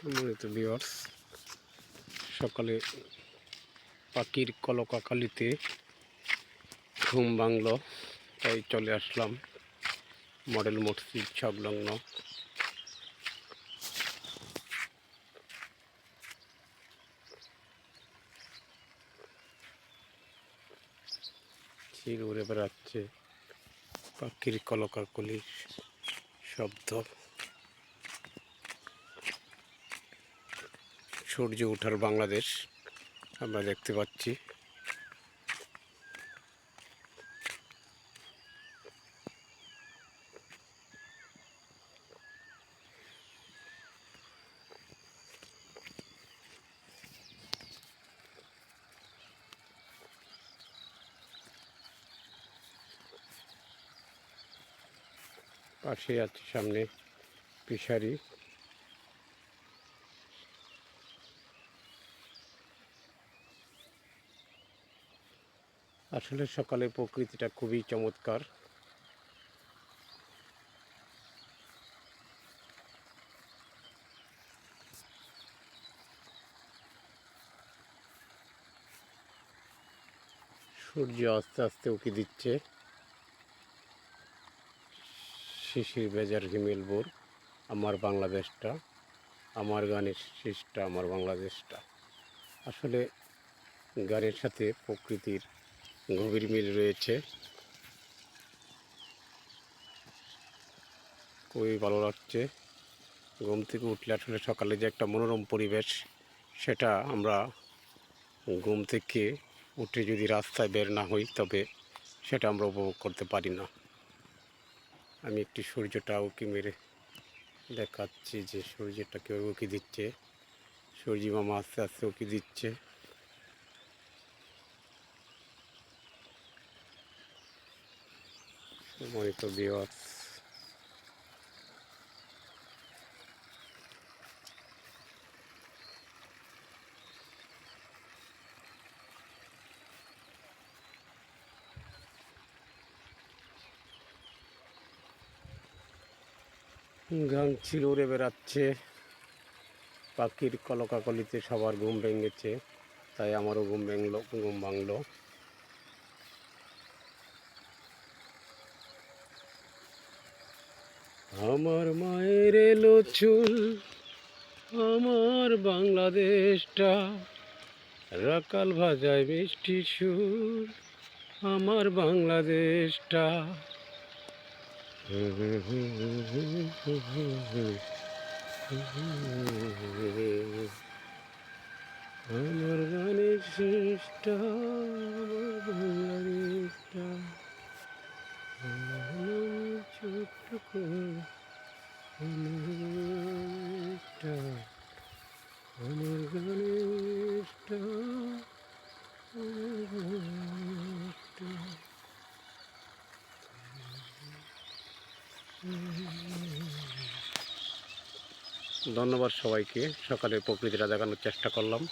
সম্মানিত ভিউয়ার্স সকালে পাখির কলকাকালিতে ঘুম ভাঙলো, তাই চলে আসলাম মডেল মসজিদ সংলগ্ন চিল উড়ে বেড়াচ্ছে পাখির কলকাকলির শব্দ। সূর্য ওঠার বাংলাদেশ আমরা দেখতে পাচ্ছি। পাশে আছে সামনে ফিশারি আসলে সকালে প্রকৃতিটা খুবই চমৎকার। সূর্য আস্তে আস্তে উকি দিচ্ছে। শিশির বেজার হিমেলপুর আমার বাংলাদেশটা, আমার গানের শেষটা আমার বাংলাদেশটা। আসলে গানের সাথে প্রকৃতির গভীর মিল রয়েছে। খুবই ভালো লাগছে। ঘুম থেকে উঠলে আসলে সকালে যে একটা মনোরম পরিবেশ, সেটা আমরা ঘুম থেকে উঠে যদি রাস্তায় বের না হই, তবে সেটা আমরা উপভোগ করতে পারি না। আমি একটি সূর্যটা উকি মেরে দেখাচ্ছি যে সূর্যটা কেউ উকি দিচ্ছে। সূর্যি মামা আস্তে আস্তে উকি দিচ্ছে। সম্মানিত বিওয়ার্স গান ছিল উড়ে বেড়াচ্ছে। পাখির কলকাকলিতে সবার ঘুম ভেঙেছে, তাই আমারও ঘুম ভেঙলো, ঘুম ভাঙলো। আমার মায়ের এলো চুল, আমার বাংলাদেশটা রাকাল ভাজায় মিষ্টি সুর, আমার বাংলাদেশটা। আমার গানের শেষটা আমার বাংলাদেশটা। ধন্যবাদ সবাইকে সকালে প্রকৃতিটা দেখানোর চেষ্টা করলাম।